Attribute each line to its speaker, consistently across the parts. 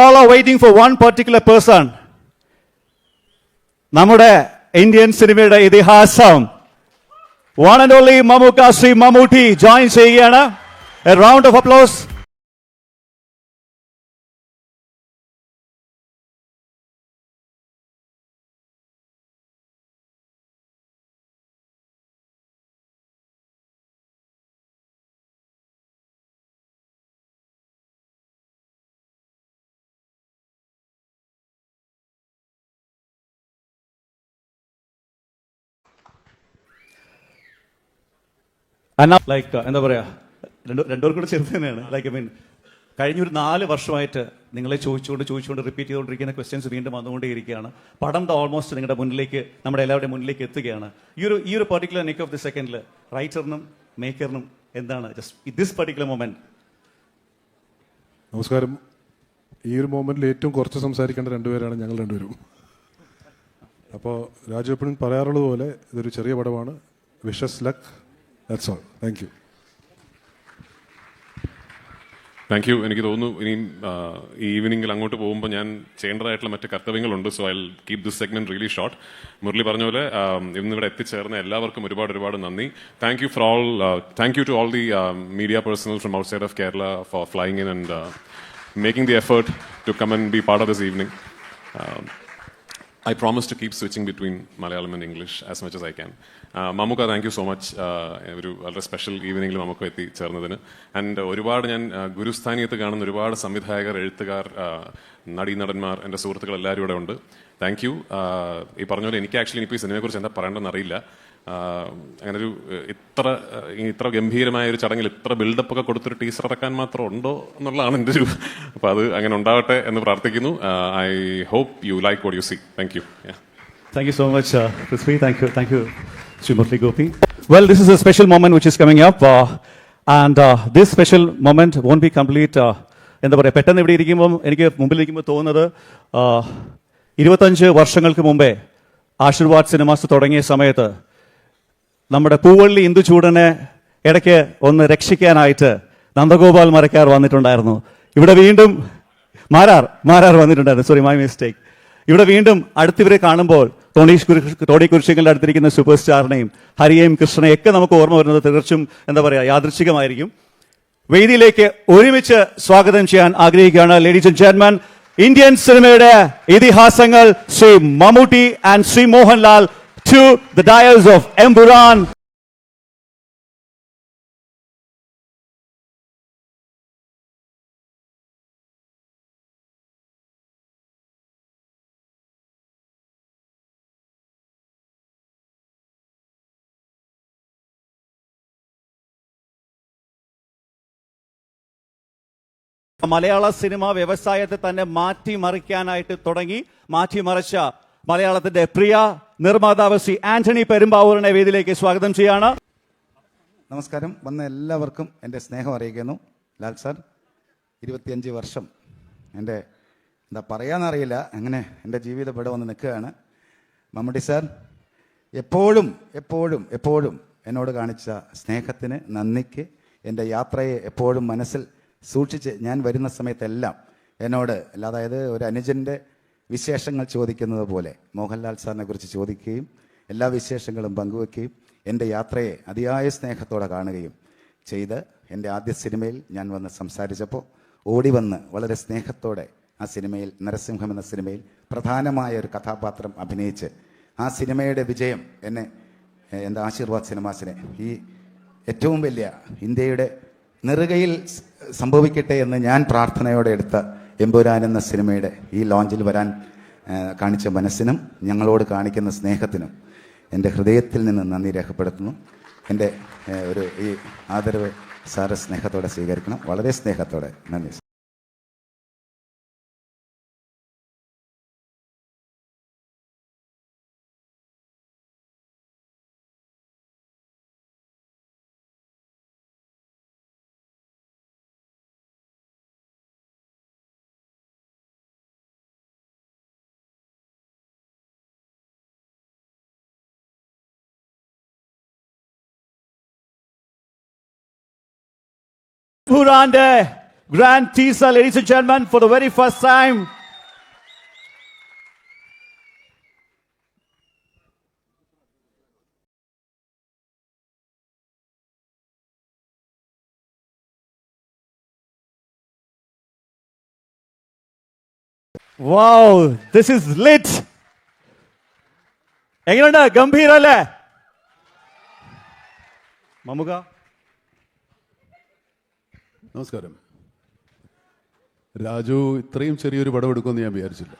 Speaker 1: all are waiting for one particular person. നമ്മുടെ Indian സിനിമയുടെ ഇതിഹാസം. One and only Mammukka Shri Mammootty join ചെയ്യുകയാണ്. Round of applause like എന്താ പറയാ? രണ്ടു രണ്ടുപേർ കൂടെ ചേർത്ത് തന്നെയാണ്. ലൈക്ക് ഐ മീൻ കഴിഞ്ഞ ഒരു നാല് വർഷമായിട്ട് നിങ്ങളെ ചോദിച്ചുകൊണ്ട് ചോദിച്ചുകൊണ്ട് റിപ്പീറ്റ് ചെയ്തുകൊണ്ടിരിക്കുന്ന ക്വസ്റ്റ്യൻസ് വീണ്ടും വന്നുകൊണ്ടേയിരിക്കുകയാണ്. പടം ദ ഓൾമോസ്റ്റ് നിങ്ങളുടെ മുന്നിലേക്ക് നമ്മുടെ എല്ലാവരുടെയും മുന്നിലേക്ക് എത്തുകയാണ്. ഈ ഒരു ഈ ഒരു പർട്ടിക്കുലർ നെക്ക് ഓഫ് ദി സെക്കൻഡിൽ റൈറ്ററിനും മേക്കറിനും എന്താണ്? ജസ്റ്റ് ദിസ് പർട്ടിക്കുലർ മൊമെന്റ്
Speaker 2: നമസ്കാരം. ഈ ഒരു മൊമെന്റിൽ ഏറ്റവും കുറച്ച് സംസാരിക്കേണ്ട രണ്ടുപേരാണ് ഞങ്ങൾ രണ്ടുപേരും. അപ്പോൾ രാജു എപ്പോഴും പറയാറുള്ളത് പോലെ ഇതൊരു ചെറിയ പടമാണ്. Wishes luck that's all thank you
Speaker 3: thank you എനിക്ക് തോന്നുന്നു ഇനിയും ആ, ഈ ഈവനിങ്ങിൽ അങ്ങോട്ട് പോകുമ്പോൾ ഞാൻ ചെയ്യേണ്ടതായിട്ടുള്ള മറ്റ് കർത്തവ്യങ്ങളുണ്ട് so I keep this segment really short Murali പറഞ്ഞ പോലെ ഇന്നിവിടെ എത്തിച്ചേർന്ന എല്ലാവർക്കും ഒരുപാട് ഒരുപാട് നന്ദി. Thank you for all thank you to all the media personal from outside of Kerala for flying in and making the effort to come and be part of this evening I promise to keep switching between Malayalam and English as much as I can. Mammukka thank you so much ഒരു വളരെ special ഈവനിങ്ങിൽ നമുക്ക് എത്തിച്ചേർന്നതിന് and ഒരുപാട് ഞാൻ uh, ഗുരുസ്ഥാനീയത്ത് കാണുന്ന ഒരുപാട് സംവിധായകർ എഴുത്തുകാർ നടീനടന്മാർ എന്റെ സുഹൃത്തുക്കൾ എല്ലാവരും ഇവിടെ ഉണ്ട്. താങ്ക് യു ഈ പറഞ്ഞ പോലെ എനിക്ക് ആക്ച്വലി ഇപ്പോൾ ഈ സിനിമയെക്കുറിച്ച് എന്താ പറയേണ്ടതെന്ന് അറിയില്ല. അങ്ങനെ ഒരു ഇത്ര ഇത്ര ഗംഭീരമായ ഒരു ചടങ്ങിൽ ഇത്ര ബിൽഡപ്പ് ഒക്കെ കൊടുത്തൊരു ടീച്ചർ ഇറക്കാൻ മാത്രം ഉണ്ടോ എന്നുള്ളതാണ് എന്റെ ഒരു അപ്പോൾ അത് അങ്ങനെ ഉണ്ടാവട്ടെ എന്ന് പ്രാർത്ഥിക്കുന്നു. I hope you like what you see. Thank you.
Speaker 1: Thank you so much Prithvi thank you thank you Shri Gopi. Well this is a special special which which is coming up, this moment won't be complete. Uh, എന്താ പറയുക പെട്ടെന്ന് ഇവിടെ ഇരിക്കുമ്പം എനിക്ക് മുമ്പിൽ ഇരിക്കുമ്പോൾ തോന്നുന്നത് ഇരുപത്തഞ്ച് വർഷങ്ങൾക്ക് മുമ്പേ ആശീർവാദ് സിനിമാസ് തുടങ്ങിയ സമയത്ത് നമ്മുടെ പൂവള്ളി ഇന്ദുചൂടനെ ഇടയ്ക്ക് ഒന്ന് രക്ഷിക്കാനായിട്ട് നന്ദഗോപാൽ മരക്കാർ വന്നിട്ടുണ്ടായിരുന്നു. ഇവിടെ വീണ്ടും മാരാർ മാരാർ വന്നിട്ടുണ്ടായിരുന്നു. സോറി മൈ മിസ്റ്റേക്ക് ഇവിടെ വീണ്ടും അടുത്തിവരെ കാണുമ്പോൾ തോണീഷ് കുരു തോണി കുരിശികളുടെ അടുത്തിരിക്കുന്ന സൂപ്പർ സ്റ്റാറിനെയും ഹരിയെയും കൃഷ്ണനെയും ഒക്കെ നമുക്ക് ഓർമ്മ വരുന്നത് തീർച്ചും എന്താ പറയുക യാദൃശികമായിരിക്കും. വേദിയിലേക്ക് ഒരുമിച്ച് സ്വാഗതം ചെയ്യാൻ ആഗ്രഹിക്കുകയാണ് ലേഡീസ് ആൻഡ് ചെയർമാൻ ഇന്ത്യൻ സിനിമയുടെ ഇതിഹാസങ്ങൾ Shri Mammootty and Shri Mohanlal to the dials of Emburan. Malayala cinema വ്യവസായത്തെ തന്നെ മാറ്റിമറിക്കാനായിട്ട് തുടങ്ങി മാറ്റിമറിച്ച മലയാളത്തിന്റെ പ്രിയ നിർമ്മാതാവ് ശ്രീ ആന്റണി പെരുമ്പാവൂരിനെ വേദിയിലേക്ക് സ്വാഗതം ചെയ്യാണ്.
Speaker 4: നമസ്കാരം. വന്ന എല്ലാവർക്കും എന്റെ സ്നേഹം അറിയിക്കുന്നു. ലാൽ സാർ ഇരുപത്തിയഞ്ച് വർഷം എന്റെ എന്താ പറയാന്നറിയില്ല അങ്ങനെ എന്റെ ജീവിതം ഇവിടെ വന്ന് നിൽക്കുകയാണ്. മമ്മൂട്ടി സാർ എപ്പോഴും എപ്പോഴും എപ്പോഴും എന്നോട് കാണിച്ച സ്നേഹത്തിന് നന്ദിക്ക് എന്റെ യാത്രയെ എപ്പോഴും മനസ്സിൽ സൂക്ഷിച്ച് ഞാൻ വരുന്ന സമയത്തെല്ലാം എന്നോട് അതായത് ഒരു അനുജന്റെ വിശേഷങ്ങൾ ചോദിക്കുന്നത് പോലെ മോഹൻലാൽ സാറിനെ കുറിച്ച് ചോദിക്കുകയും എല്ലാ വിശേഷങ്ങളും പങ്കുവെക്കുകയും എന്റെ യാത്രയെ അതിയായ സ്നേഹത്തോടെ കാണുകയും ചെയ്ത് എന്റെ ആദ്യ സിനിമയിൽ ഞാൻ വന്ന് സംസാരിച്ചപ്പോൾ ഓടി വന്ന് വളരെ സ്നേഹത്തോടെ ആ സിനിമയിൽ നരസിംഹം എന്ന സിനിമയിൽ പ്രധാനമായ ഒരു കഥാപാത്രം അഭിനയിച്ച് ആ സിനിമയുടെ വിജയം എന്നെ എന്റെ ആശീർവാദ് സിനിമാസിനെ ഈ ഏറ്റവും വലിയ ഇന്ത്യയുടെ നെറുകയിൽ സംഭവിക്കട്ടെ എന്ന് ഞാൻ പ്രാർത്ഥനയോടെ എടുത്ത എമ്പുരാൻ എന്ന സിനിമയുടെ ഈ ലോഞ്ചിൽ വരാൻ കാണിച്ച മനസ്സിനും ഞങ്ങളോട് കാണിക്കുന്ന സ്നേഹത്തിനും എന്റെ ഹൃദയത്തിൽ നിന്ന് നന്ദി രേഖപ്പെടുത്തുന്നു. എന്റെ ഒരു ഈ ആദരവ് സാറ് സ്നേഹത്തോടെ സ്വീകരിക്കണം. വളരെ സ്നേഹത്തോടെ. നന്ദി.
Speaker 1: ഖുറാന്റെ grand teaser, ladies and gentlemen, for the very first time. Wow, this is lit. എങ്ങനെയുണ്ട് ഗംഭീരല്ലേ മമുക
Speaker 5: നമസ്കാരം. രാജു ഇത്രയും ചെറിയൊരു പടം എടുക്കുമെന്ന് ഞാൻ വിചാരിച്ചില്ല.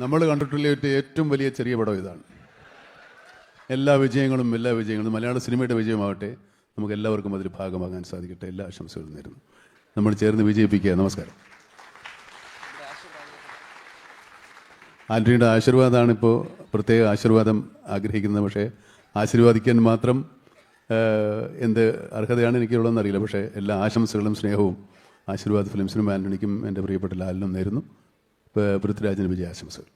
Speaker 5: നമ്മൾ കണ്ടിട്ടുള്ള ഏറ്റവും വലിയ ചെറിയ പടം ഇതാണ്. എല്ലാ വിജയങ്ങളും എല്ലാ വിജയങ്ങളും മലയാള സിനിമയുടെ വിജയമാവട്ടെ നമുക്ക് എല്ലാവർക്കും അതിൽ ഭാഗമാകാൻ സാധിക്കട്ടെ. എല്ലാ ആശംസകളും നേരുന്നു. നമ്മൾ ചേർന്ന് വിജയിപ്പിക്കുക. നമസ്കാരം. ആന്റണിയുടെ ആശീർവാദമാണ് ഇപ്പോൾ പ്രത്യേക ആശീർവാദം ആഗ്രഹിക്കുന്നത്. പക്ഷേ ആശീർവാദിക്കാൻ മാത്രം എന്ത് അർഹതയാണ് എനിക്കുള്ളതെന്ന് അറിയില്ല. പക്ഷേ എല്ലാ ആശംസകളും സ്നേഹവും ആശീർവാദ് ഫിലിംസിനും ആന്റണിക്കും എന്റെ പ്രിയപ്പെട്ട ലാലിനും നേരുന്നു. പൃഥ്വിരാജിന് വിജയ ആശംസകൾ